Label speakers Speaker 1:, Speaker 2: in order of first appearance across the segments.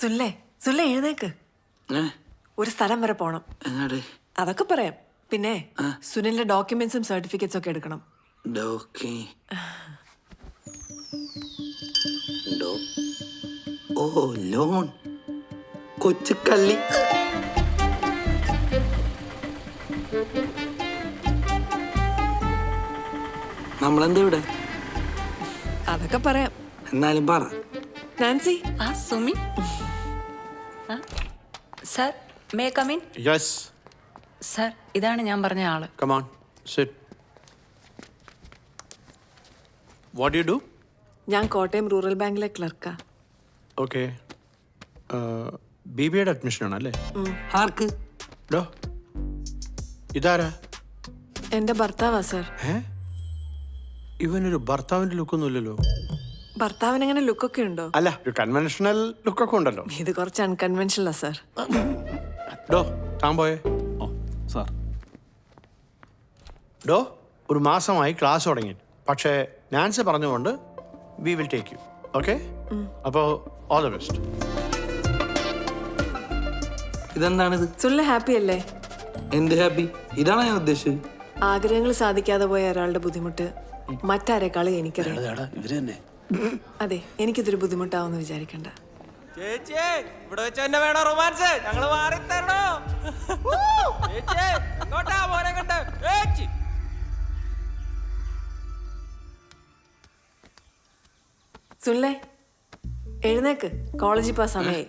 Speaker 1: സുല്ലേ സുല്ലേ എഴുന്നേക്ക്. ഒരു സ്ഥലം വരെ പോണം. അതൊക്കെ പറയാം. പിന്നെ സുനിലിന്റെ ഡോക്യുമെന്റ്സും സർട്ടിഫിക്കറ്റ്സ് ഒക്കെ എടുക്കണം.
Speaker 2: ഡോക്കി. ഓ ലോൺ. കൊച്ചുക്കള്ളി നമ്മളെന്താ ഇവിടെ?
Speaker 1: അതൊക്കെ പറയാം.
Speaker 2: എന്നാലും പറ.
Speaker 1: നാൻസി?
Speaker 3: ആ Sumi. Sir may come in
Speaker 4: Yes,
Speaker 3: sir ഇതാണ് ഞാൻ പറഞ്ഞ ആൾ.
Speaker 4: Come on, sit. What do you do?
Speaker 1: ഞാൻ കോട്ടയം റൂറൽ ബാങ്കിലെ ക്ലർക്കാ.
Speaker 4: Okay. ബി ബിയുടെ അഡ്മിഷൻ ആണല്ലേ
Speaker 2: ആർക്ക്?
Speaker 4: ഡോ. ഇതാരാ?
Speaker 1: എന്റെ ഭർത്താവാ സർ.
Speaker 4: ഏ? ഇവനൊരു ഭർത്താവിന്റെ ലുക്കൊന്നുമില്ലല്ലോ
Speaker 1: ഭർത്താവിന് അങ്ങനെ ലുക്കൊക്കെ ഉണ്ടോ?
Speaker 4: അല്ല ഒരു കൺവെൻഷണൽ ലുക്കൊക്കെ ഉണ്ടല്ലോ.
Speaker 1: ഇത് കുറച്ച് അൺകൺവെൻഷനലാ സർ
Speaker 4: ഡോ താൻ പോയേ.
Speaker 5: സാർ.
Speaker 4: ഡോ ഒരു മാസമായി ക്ലാസ് തുടങ്ങി. പക്ഷേ നാൻസി പറഞ്ഞുകൊണ്ട് we will take you okay അപ്പോൾ ഓൾ ദ ബെസ്റ്റ്
Speaker 2: ഇതെന്താണിത്?
Speaker 1: സുല്ല ഹാപ്പി അല്ലേ?
Speaker 2: എന്ത് ഹാപ്പി ഇതാണ് ഞാൻ ഉദ്ദേശിച്ചത്?
Speaker 1: ആഗ്രഹങ്ങൾ സാധിക്കാതെ പോയ ഒരാളുടെ ബുദ്ധിമുട്ട് മറ്റാരെക്കാളും എനിക്കറിയാം.
Speaker 5: ഇവർ തന്നെ.
Speaker 1: അതെ എനിക്കിതൊരു ബുദ്ധിമുട്ടാവുമെന്ന് വിചാരിക്കണ്ട.
Speaker 6: ചേച്ചിയെ ഇവിടെ വെച്ച് തന്നെ വേണോ റൊമാൻസ്. ഞങ്ങൾ മാറി തരണോ ചേച്ചിയെ ഇങ്ങോട്ടാ മോനെ കണ്ട് ചേച്ചി.
Speaker 1: സുല്ലേ എഴുന്നേക്ക്. കോളേജിൽ പോ സമയേ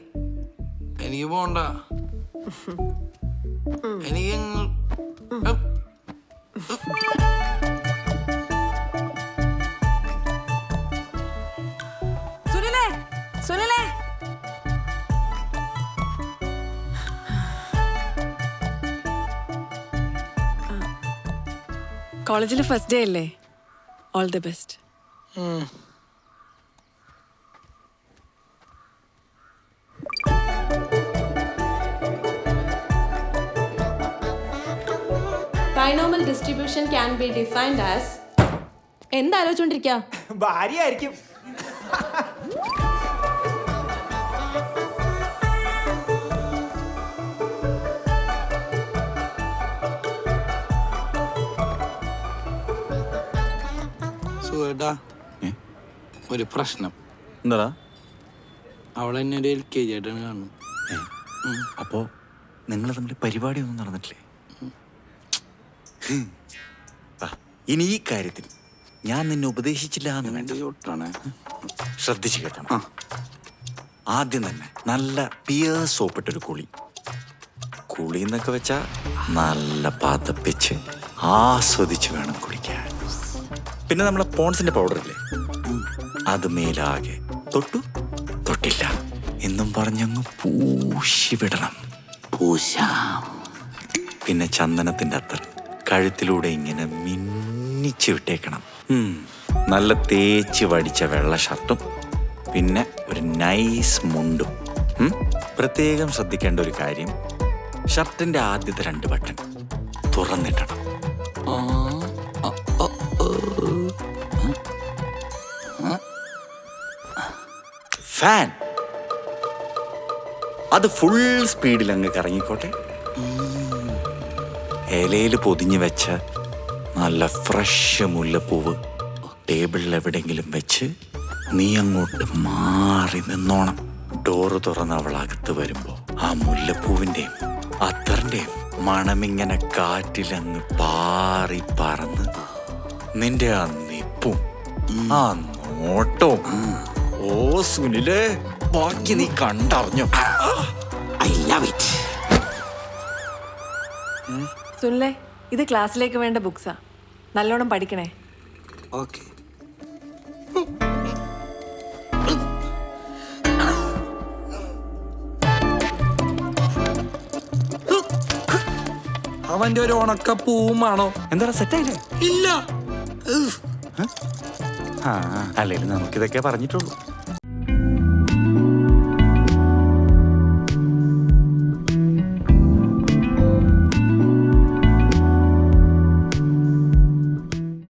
Speaker 2: എനിക്ക് പോണ്ട. എനിക്ക്
Speaker 1: സുനിലേ. കോളേജിൽ ഫസ്റ്റ് ഡേ അല്ലേ? All the best
Speaker 7: Binomial distribution can be defined as എന്താലോചിച്ചോണ്ടിരിക്ക
Speaker 6: ഭാര്യയായിരിക്കും.
Speaker 2: സുഖേട്ടാ ഒരു പ്രശ്നം.
Speaker 5: എന്താടാ?
Speaker 2: അവൾ എന്നെ ഒരു എൽ കെ ജി ആയിട്ടാണ് കാണുന്നത്.
Speaker 5: അപ്പോ നിങ്ങൾ തമ്മിൽ പരിപാടിയൊന്നും നടന്നിട്ടില്ലേ? ആ, ഇനി ഈ കാര്യത്തിൽ ഞാൻ നിന്നെ ഉപദേശിച്ചില്ല എന്ന് വേണ്ട. ശ്രദ്ധിച്ചു കേട്ടോ ആദ്യം തന്നെ നല്ല പിയർ സോപ്പിട്ടൊരു കുളി കുളി. എന്നൊക്കെ വെച്ചാ നല്ല പതപ്പിച്ച് ആസ്വദിച്ച് വേണം കുളിക്കാൻ. പിന്നെ നമ്മളെ പോൺസിന്റെ പൗഡർ ഇല്ലേ അത് മേലാകെ തൊട്ടു തൊട്ടില്ല. എന്നും പറഞ്ഞങ്ങ് പൂശി വിടണം.
Speaker 2: പൂശാം.
Speaker 5: പിന്നെ ചന്ദനത്തിന്റെ അത്തർ കഴുത്തിലൂടെ ഇങ്ങനെ മിന്നിച്ച് വിട്ടേക്കണം. നല്ല തേച്ച് വടിച്ച വെള്ള ഷർട്ടും പിന്നെ ഒരു നൈസ് മുണ്ടും. പ്രത്യേകം ശ്രദ്ധിക്കേണ്ട ഒരു കാര്യം ഷർട്ടിന്റെ ആദ്യത്തെ രണ്ട് ബട്ടൺ തുറന്നിട്ടണം. ഫാൻ അത് ഫുൾ സ്പീഡിൽ അങ്ങ് കറങ്ങിക്കോട്ടെ. ഇലയിൽ പൊതിഞ്ഞു വെച്ച നല്ല ഫ്രഷ് മുല്ലപ്പൂവ് ടേബിളിൽ എവിടെയെങ്കിലും വെച്ച് നീ അങ്ങോട്ട് മാറി നിന്നോണം. ഡോറ് തുറന്ന് അവൾ അകത്ത് വരുമ്പോ ആ മുല്ലപ്പൂവിന്റെയും അത്തറിന്റെയും മണമിങ്ങനെ കാറ്റിലങ്ങ് പാറി പറന്ന് നിന്റെ ആ നിപ്പും ആ നോട്ടവും ഓ സുനിലേ ബാക്കി നീ കണ്ടറിഞ്ഞു?
Speaker 2: ഐ ലവ് ഇറ്റ്
Speaker 1: സുനിലേ ഇത് ക്ലാസ്സിലേക്ക് വേണ്ട ബുക്സാ. നല്ലോണം പഠിക്കണേ.
Speaker 2: ഓക്കെ. അവന്റെ ഒരു ഉണക്ക പൂവുമാണോ
Speaker 5: എന്താ സെറ്റായില്ലേ?
Speaker 2: ഇല്ല.
Speaker 5: ആ അല്ലെങ്കിലും നമുക്കിതൊക്കെ പറഞ്ഞിട്ടുള്ളൂ.